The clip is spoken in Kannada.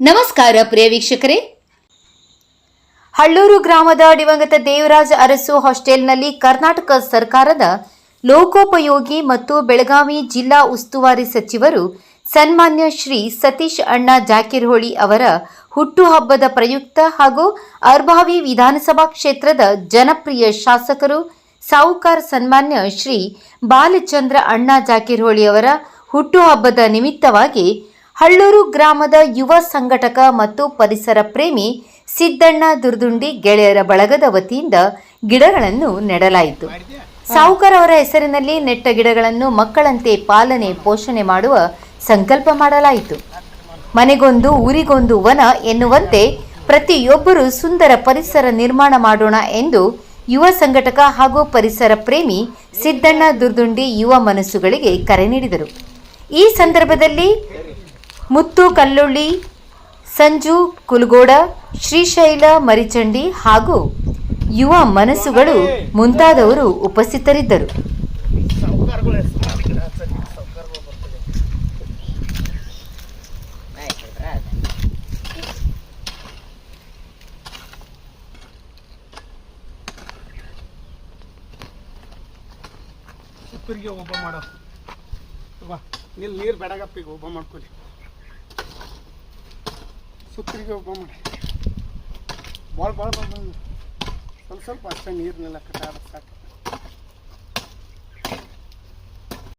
ನಮಸ್ಕಾರ ಪ್ರಿಯ ವೀಕ್ಷಕರೇ. ಹಳ್ಳೂರು ಗ್ರಾಮದ ದಿವಂಗತ ದೇವರಾಜ ಅರಸು ಹಾಸ್ಟೆಲ್ನಲ್ಲಿ ಕರ್ನಾಟಕ ಸರ್ಕಾರದ ಲೋಕೋಪಯೋಗಿ ಮತ್ತು ಬೆಳಗಾವಿ ಜಿಲ್ಲಾ ಉಸ್ತುವಾರಿ ಸಚಿವರು ಸನ್ಮಾನ್ಯ ಶ್ರೀ ಸತೀಶ್ ಅಣ್ಣ ಜಾಕಿರ್ಹೊಳಿ ಅವರ ಹುಟ್ಟುಹಬ್ಬದ ಪ್ರಯುಕ್ತ ಹಾಗೂ ಅರ್ಭಾವಿ ವಿಧಾನಸಭಾ ಕ್ಷೇತ್ರದ ಜನಪ್ರಿಯ ಶಾಸಕರು, ಸಾಹುಕಾರ ಸನ್ಮಾನ್ಯ ಶ್ರೀ ಬಾಲಚಂದ್ರ ಅಣ್ಣ ಜಾಕಿರ್ಹೊಳಿ ಅವರ ಹುಟ್ಟುಹಬ್ಬದ ನಿಮಿತ್ತವಾಗಿ ಹಳ್ಳೂರು ಗ್ರಾಮದ ಯುವ ಸಂಘಟಕ ಮತ್ತು ಪರಿಸರ ಪ್ರೇಮಿ ಸಿದ್ದಣ್ಣ ದುರ್ದುಂಡಿ ಗೆಳೆಯರ ಬಳಗದ ವತಿಯಿಂದ ಗಿಡಗಳನ್ನು ನೆಡಲಾಯಿತು. ಸಾಹುಕಾರ ಅವರ ಹೆಸರಿನಲ್ಲಿ ನೆಟ್ಟ ಗಿಡಗಳನ್ನು ಮಕ್ಕಳಂತೆ ಪಾಲನೆ ಪೋಷಣೆ ಮಾಡುವ ಸಂಕಲ್ಪ ಮಾಡಲಾಯಿತು. ಮನೆಗೊಂದು, ಊರಿಗೊಂದು ವನ ಎನ್ನುವಂತೆ ಪ್ರತಿಯೊಬ್ಬರು ಸುಂದರ ಪರಿಸರ ನಿರ್ಮಾಣ ಮಾಡೋಣ ಎಂದು ಯುವ ಸಂಘಟಕ ಹಾಗೂ ಪರಿಸರ ಪ್ರೇಮಿ ಸಿದ್ದಣ್ಣ ದುರ್ದುಂಡಿ ಯುವ ಮನಸ್ಸುಗಳಿಗೆ ಕರೆ ನೀಡಿದರು. ಈ ಸಂದರ್ಭದಲ್ಲಿ ಮುತ್ತು ಕಲ್ಲುಳ್ಳಿ, ಸಂಜು ಕುಲಗೋಡ, ಶ್ರೀಶೈಲ ಮರಿಚಂಡಿ ಹಾಗೂ ಯುವ ಮನಸ್ಸುಗಳು ಮುಂತಾದವರು ಉಪಸ್ಥಿತರಿದ್ದರು. ಸುತ್ತೂರಿಗೆ ಒಬ್ಬ ಮಾಡೋ. ನಿಲ್ ನೀರು ಬೇಡಗಪ್ಪ ಈಗ ಒಬ್ಬ ಮಾಡ್ಕೊಳ್ಳಿ ಸುಪ್ಪಿರಿಗೆ ಒಬ್ಬ ಮಾಡಿ. ಭಾಳ ಭಾಳ ಸ್ವಲ್ಪ ಸ್ವಲ್ಪ ಅಷ್ಟೇ ನೀರನ್ನೆಲ್ಲ ಕಟ್ಟಾಗ ಸಾಕು.